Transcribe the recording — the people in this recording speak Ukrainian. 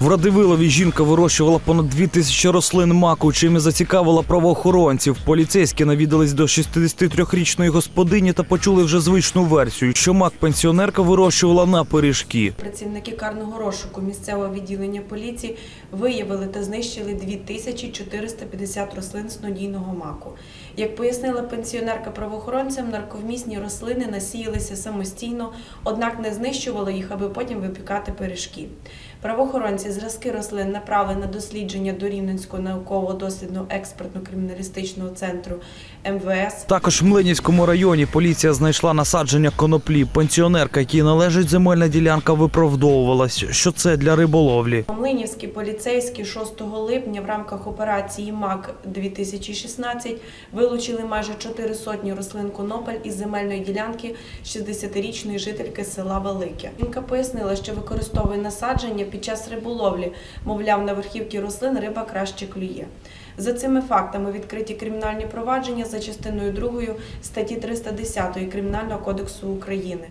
В Радивилові жінка вирощувала понад дві тисячі рослин маку, чим і зацікавила правоохоронців. Поліцейські навідались до 63-річної господині та почули вже звичну версію, що мак пенсіонерка вирощувала на пиріжки. Працівники карного розшуку місцевого відділення поліції виявили та знищили 2450 рослин снодійного маку. Як пояснила пенсіонерка правоохоронцям, нарковмісні рослини насіялися самостійно, однак не знищували їх, аби потім випікати пиріжки. Правоохоронці зразки рослин направили на дослідження до Рівненського науково-дослідного експертно-криміналістичного центру МВС. Також в Млинівському районі поліція знайшла насадження коноплі. Пенсіонерка, якій належить земельна ділянка, виправдовувалась, що це для риболовлі. Млинівські поліцейські 6 липня в рамках операції МАК 2016 вилучили майже 4 сотні рослин конопель із земельної ділянки 60-річної жительки села Велике. Жінка пояснила, що використовує насадження під час риболовлі, мовляв, на верхівці рослин риба краще клює. За цими фактами відкриті кримінальні провадження за частиною 2 статті 310 Кримінального кодексу України.